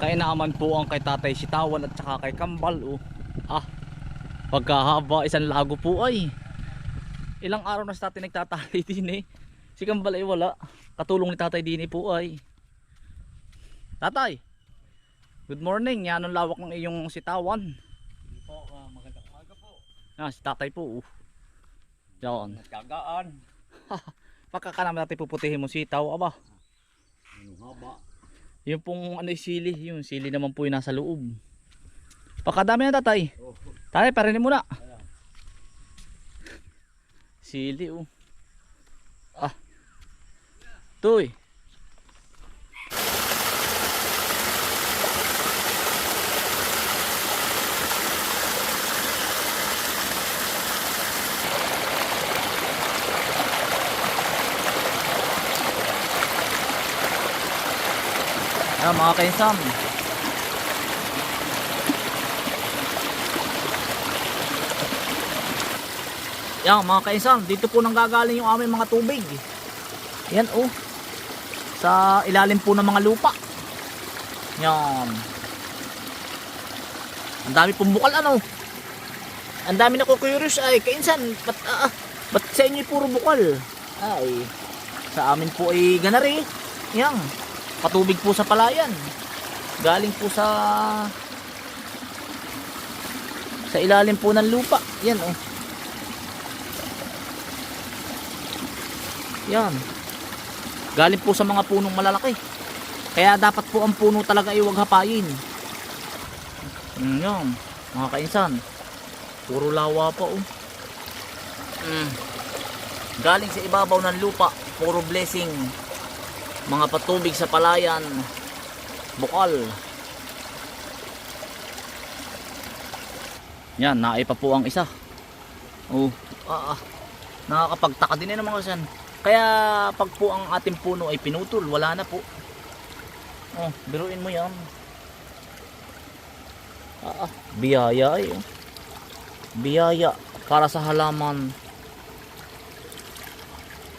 Kainaman po ang kay Tatay Sitawan at saka kay Kambal. Oh. Ah, pagkahaba isang lago po ay. Ilang araw na si tatay nagtatay din eh. Si Kambal ay wala. Katulong ni tatay din eh po ay. Tatay, good morning. Yan ang lawak ng iyong sitawan. Po, uh, magandang umaga po. Ah, si tatay po. Oh. Yan. Nagkagaan. Pagka naman natin puputihin mo sitaw, aba. Yung pong ano yung sili, yung sili naman po yung nasa loob. Pagkadami na tatay. Oh, Tatay, parinig mo na. ayan. Sili oh. Ah. Tuy. Ayan mga kainsan. Yan mga kainsan, dito po nang gagaling yung aming mga tubig. Yan oh. Sa ilalim po ng mga lupa. Yan. Ang dami pong bukal ano. Ang dami na curious ay kainsan, ba't, ah, ah, ba't sa inyo puro bukal? Ay, sa amin po ay ganari. Yan. Patubig po sa palayan. Galing po sa sa ilalim po ng lupa. Yan oh. Yan. Galing po sa mga punong malalaki. Kaya dapat po ang puno talaga ay huwag hapayin. Mm, yan. Mga kainsan. Puro lawa pa oh. Mm. Galing sa ibabaw ng lupa. Puro blessing. Mga patubig sa palayan. Bukal. Yan, naipa po ang isa. Oh, ah, ah. Nakakapagtaka din eh ng mga san. Kaya pag po ang ating puno ay pinutol, wala na po. Oh, biruin mo yan. Ah, ah, biyaya eh. oh. Biyaya para sa halaman.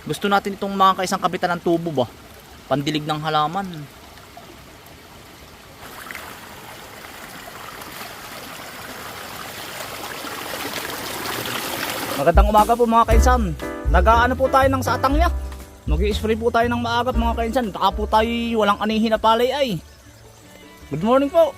Gusto natin itong mga kaisang kapitan ng tubo ba? Pandilig ng halaman. Magandang umaga po mga kainsan. Nag-aano po tayo ng satang niya. Mag-i-spray po tayo ng maagat mga kainsan. Baka po tayo walang anihin na palay ay. Good morning po.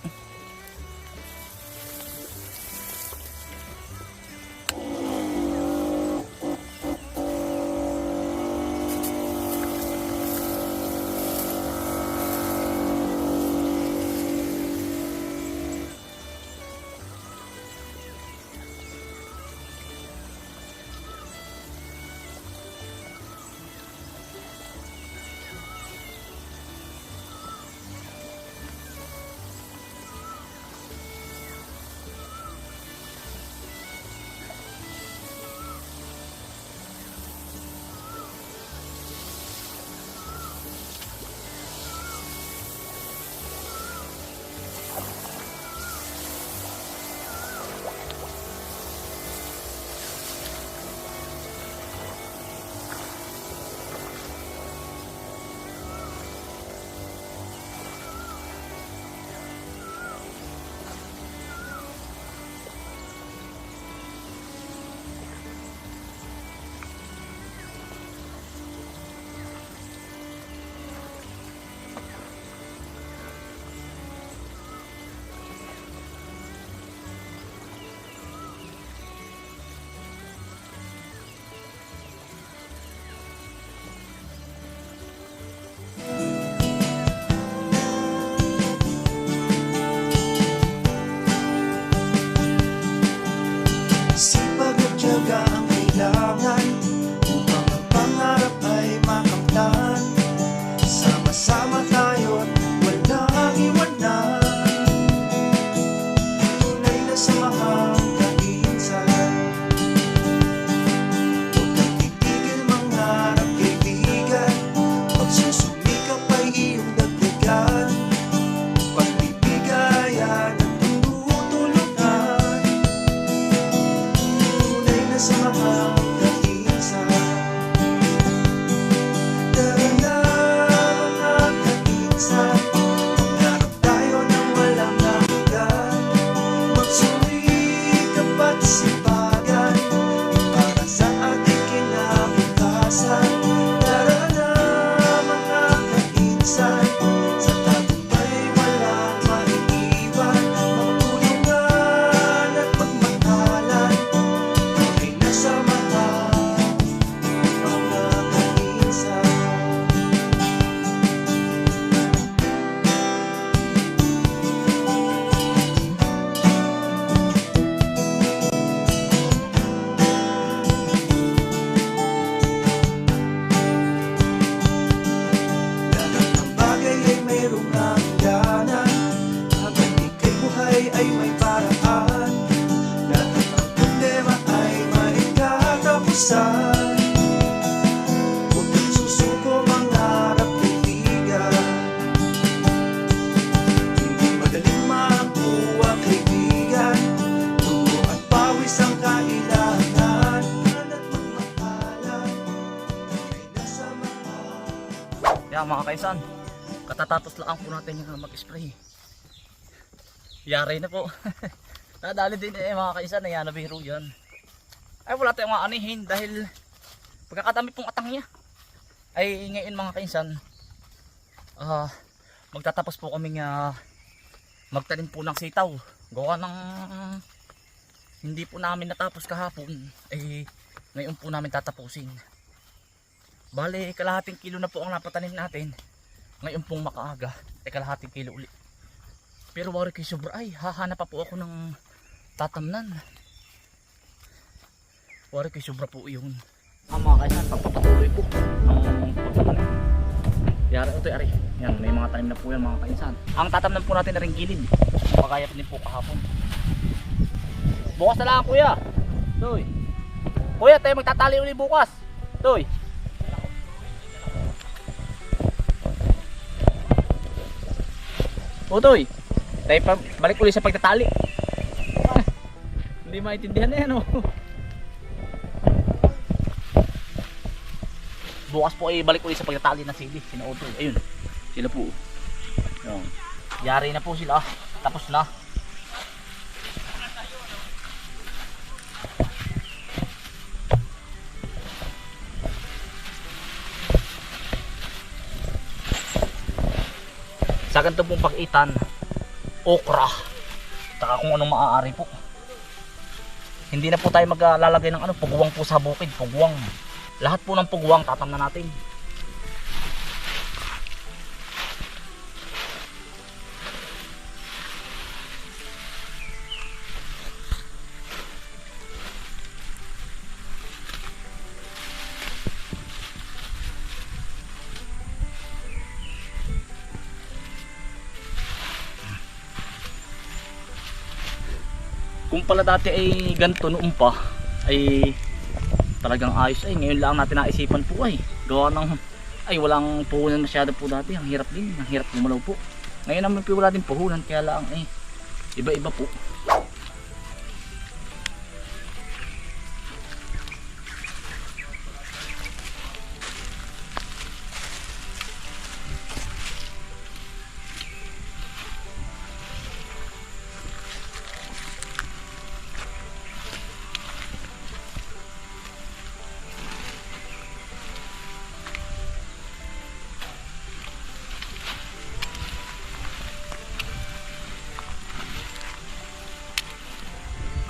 Kaisan, katatapos lang po natin yung mag-spray. Yari na po. Nadali din eh mga kaisan, ayan na biro yan. Ay wala tayong maanihin dahil pagkakadami pong atang niya. Ay ngayon mga kaisan, ah magtatapos po kaming uh, magtanim po ng sitaw. Gawa ng hindi po namin natapos kahapon. Eh ngayon po namin tatapusin. Bale, kalahating kilo na po ang napatanim natin. Ngayon pong makaaga, ay kalahating kilo uli. Pero wari kay sobra ay, hahanap pa po ako ng tatamnan. Wari kay sobra po yun. Ang mga kaisan, pagpapatuloy po ang pagtatanim. Yari ito, yari. Yan, may mga tanim na po yan mga kaisan. Ang tatamnan po natin na rin gilid. Pagkaya din po kahapon. Bukas na lang kuya. Toy. Kuya, tayo magtatali uli bukas. Toy. Utoy, tayo pa, balik ulit sa pagtatali. Hindi maintindihan na yan, oh. Bukas po ay balik ulit sa pagtatali ng sili. Sina Utoy. Ayun, sila po. Yan. Yari na po sila. Tapos na. Sa ganito pong pag-itan okra. Taka kung anong maaari po. Hindi na po tayo maglalagay ng ano puguwang po sa bukid puguwang. Lahat po ng puguwang tatamnan natin kung pala dati ay ganito noon pa ay talagang ayos. Ay ngayon lang natin naisipan po ay gawa ng ay walang puhunan masyado po dati. Ang hirap din ang hirap gumalaw po. Ngayon naman po wala din puhunan kaya lang eh iba iba po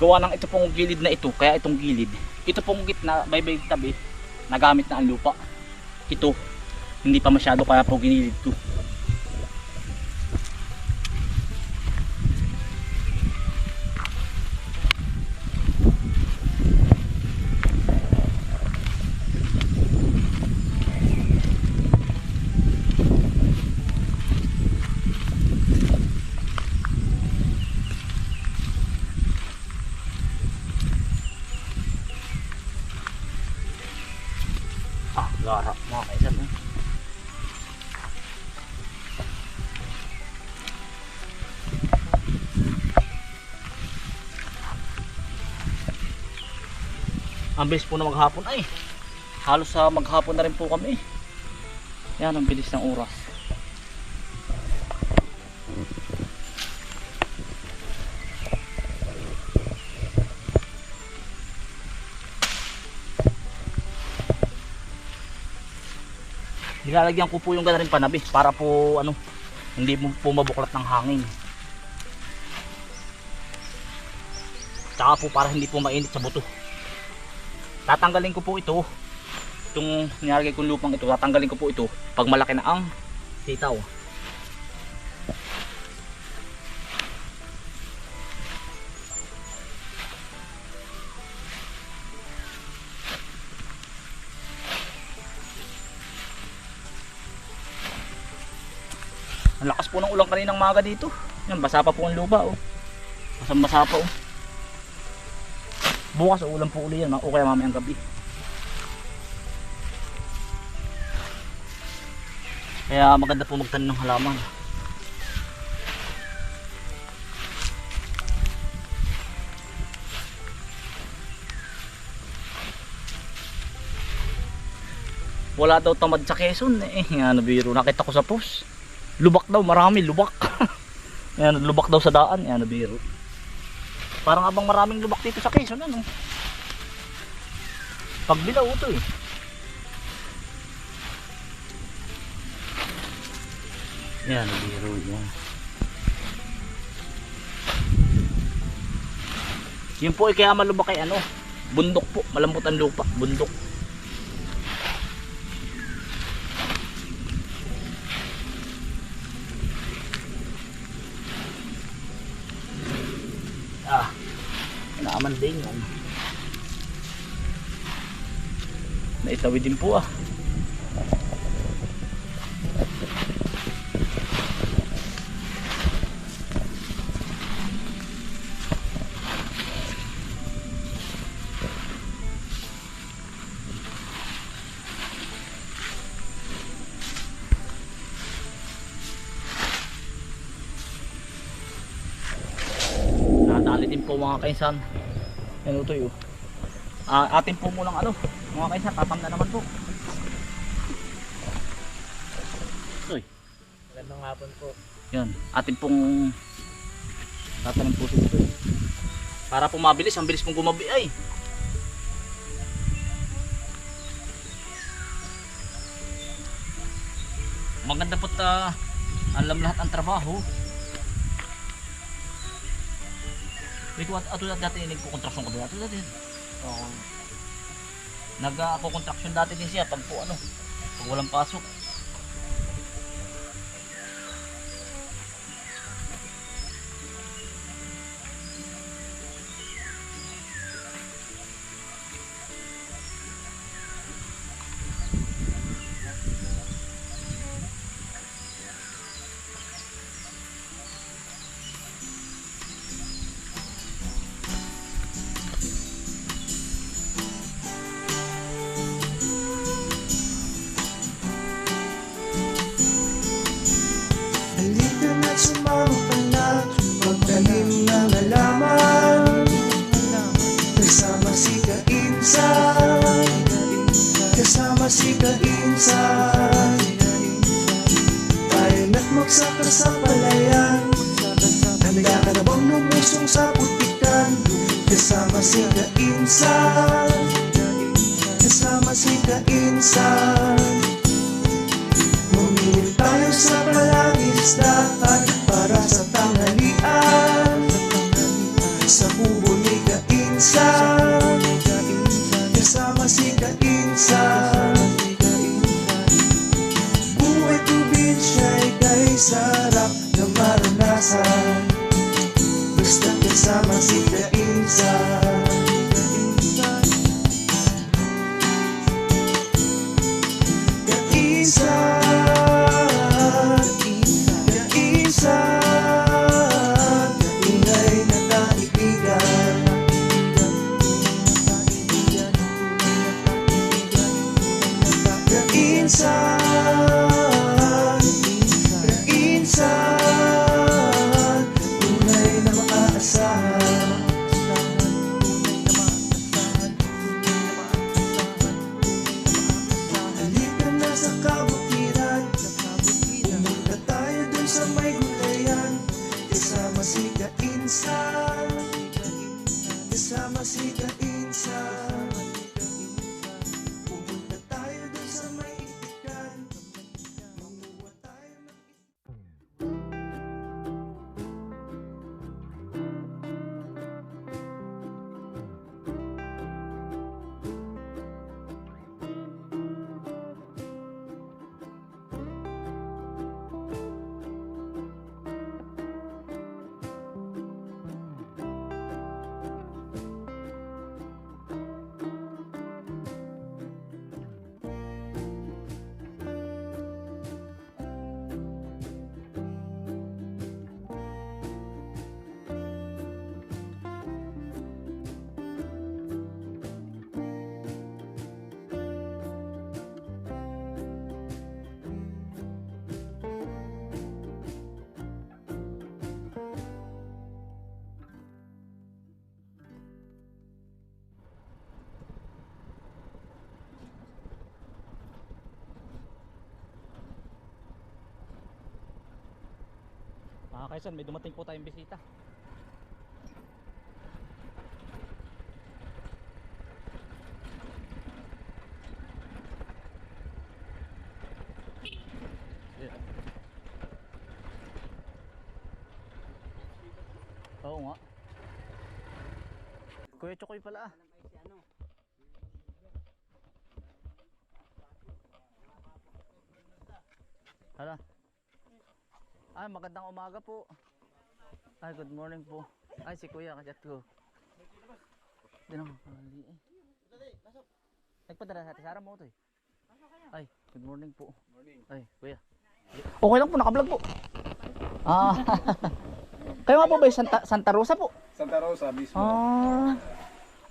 gawa ng ito pong gilid na ito kaya itong gilid ito pong gitna may tabi nagamit na ang lupa. Ito hindi pa masyado kaya po ginilid ko ah gara mga kaisan eh. ang bilis po na maghapon. Ay halos sa maghapon na rin po kami. Yan ang bilis ng oras Ilalagyan ko po yung gana panabi para po ano, hindi po mabuklat ng hangin. Tsaka po para hindi po mainit sa buto. Tatanggalin ko po ito. Itong nilagay kong lupang ito, tatanggalin ko po ito pag malaki na ang sitaw. Kaninang maga dito. Yan, basa pa po ang lupa oh. Basang basa pa oh. Bukas ulan po uli yan, o kaya mamayang gabi. Kaya maganda po magtanim ng halaman. Wala daw tamad sa Quezon eh. Ano biro, nakita ko sa post. Lubak daw, marami lubak. Yan, lubak daw sa daan. Yan, biro. Parang abang maraming lubak dito sa Quezon, ano? Pagbilaw ito eh. Yan, biro yan. Yun po ay kaya malubak kay ano, bundok po, malambot ang lupa, bundok. Ah, yun. Naitawid din po ah. Din po mga kaisan. Yan ito yun. Ah, atin po munang ano, mga kaisan, tatam na naman po. Uy, Magandang hapon po. yan. Atin pong tatanim po dito. Para po mabilis, ang bilis pong gumabi ay. Maganda po ta alam lahat ang trabaho. May kuwan, ato na dati nagko-contraction ko doon. Ato dati. Oo. Nag-ako-contraction dati din siya pag po ano, pag walang pasok. Kainsan. Tayo na't magsaka sa palayan. Handa ka na bang lumusong sa putikan? Kasama si Kainsan. Kasama si Kainsan. Bumili tayo sa palagisdaan para sa tanghalian. Sa kubo ni Kainsan Mga kaisan, may dumating po tayong bisita. Oo nga. Kuya Chokoy pala ah. Hala. Ay, magandang umaga po. Ay, good morning po. Ay, si Kuya, kajat ko. Di naman kali eh. Nagpadala sa Sara mo to eh. Ay, good morning po. Ay, Kuya. Okay lang po, nakablog po. Ah. Kayo nga po ba yung Santa, Santa Rosa po? Santa Rosa mismo. Ah.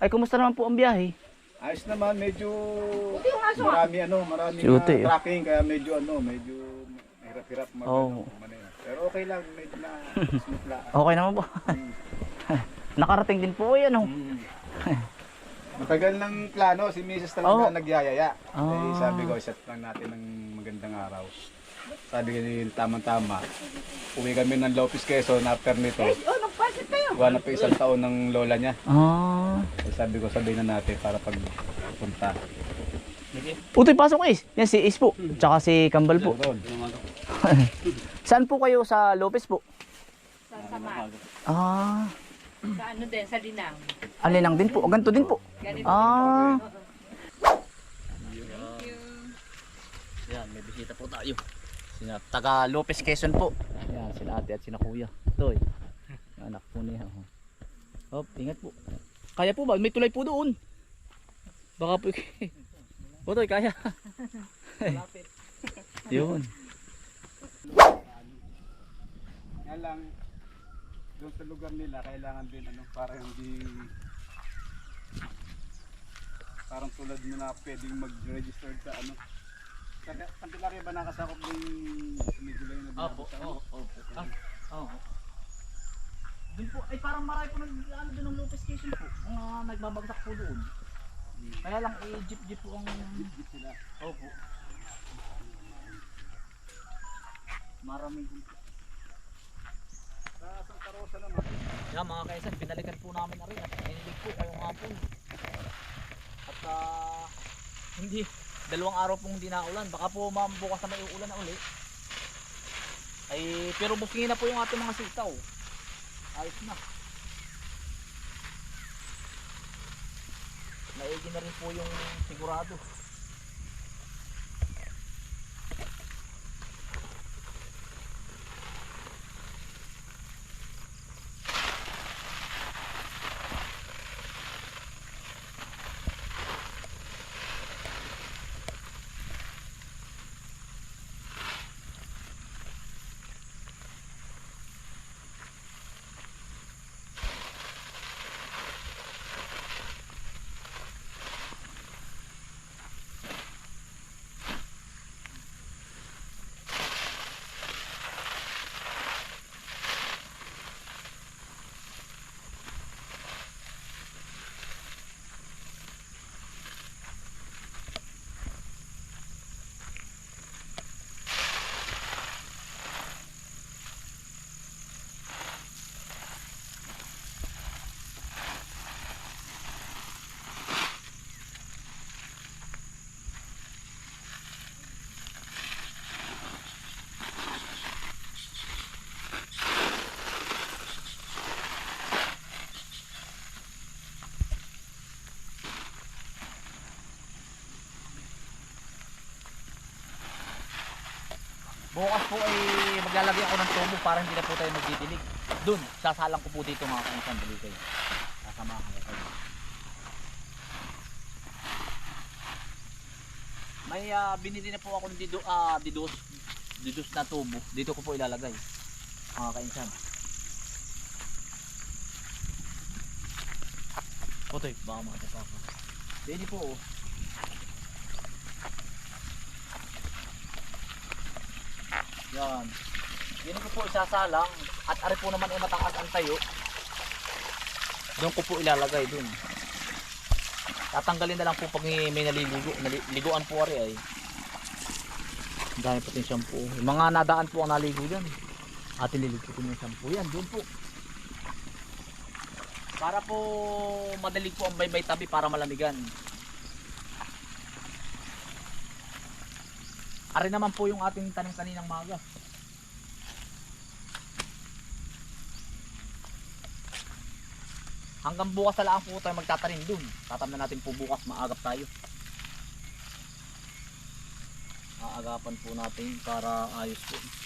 Ay, kumusta naman po ang biyahe? Ayos naman, medyo marami ano, marami Ute, oh. tracking kaya medyo ano, medyo hirap-hirap mag Oo. ano. Pero okay lang, medyo na smooth lang. Okay naman po. Mm. Nakarating din po yan oh. Mm. Matagal ng plano, si Mrs. talaga Oo. nagyayaya. Eh, Ah. sabi ko, set lang natin ng magandang araw. Sabi ko, tamang-tama. Uwi kami ng Lopez Quezon after nito. Oh, nagpasit kayo. Gawa na pa isang taon ng lola niya. Ah. Eh, sabi ko, sabihin na natin para pagpunta. Utoy, pasok Is. Yan si Is po. Tsaka si Kambal po. Saan po kayo sa Lopez po? Sa Samar. Ah. Sa ano din, sa Linang. Alinang din po. Ganito din po. Ganito. Ah. Oo. Yan, may bisita po tayo. Sina taga Lopez Quezon po. Yan, sina ate at sina kuya. Toy. Anak po niya. oh. Hop, ingat po. Kaya po ba? May tulay po doon. Baka po. O Toy, kaya. Yun. Yan lang, doon sa lugar nila, kailangan din ano, para hindi parang tulad mo na pwedeng mag-register sa ano. Kaya, Candelaria ba nakasakop ng lang na Opo, oo, opo. Ah, oo. Doon po, ay parang marami po nag, ano doon ng Lopez Quezon po. Mga nagbabagsak po doon. Kaya lang, eh, jeep-jeep po ang... Jeep sila. Opo. Maraming din po. Rosa naman, Yan mga kaisan, pinalikan po namin na rin at inilig po kayong hapon. At ah, hindi, dalawang araw pong hindi naulan. Baka po ma'am bukas na may uulan na uli. Ay, pero bukingin na po yung ating mga sitaw. Ayos na. Naigi na rin po yung sigurado. Bukas po ay maglalagay ako ng tubo para hindi na po tayo magdidilig. Doon, sasalang ko po dito mga kaisan. Dali kayo. Sasamahan ko kayo. May ah, binili na po ako ng dido, ah, didos, didos na tubo. Dito ko po ilalagay. Mga kainsan. Otoy, baka makatapa ako. Hindi po oh. Yan. Yan ko po isasalang at ari po naman ay mataas ang tayo. Doon ko po ilalagay dun. Tatanggalin na lang po pag may naliligo. Naliguan po ari ay. Ang dami pati shampoo. Yung mga nadaan po ang naligo dyan. At ililikitin yung sampu. Yan, doon po. Para po madalig po ang baybay tabi para malamigan. Ari naman po yung ating tanim kaninang maga. Hanggang bukas na lang po tayo magtatanim dun. Tatam na natin po bukas, maagap tayo. Aagapan po natin para ayos po.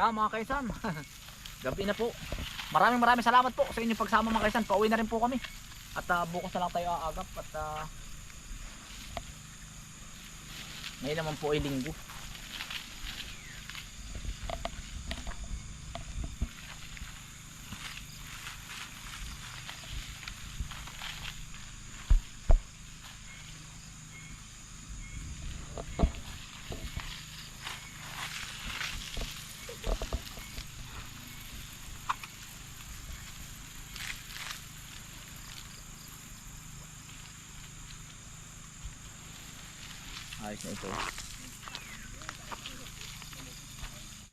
Ah, mga kaisan. Gabi na po. Maraming maraming salamat po sa inyong pagsama mga kaisan. Pauwi na rin po kami. At ah, bukas na lang tayo aagap at ah, ngayon naman po ay linggo. Ayos na ito.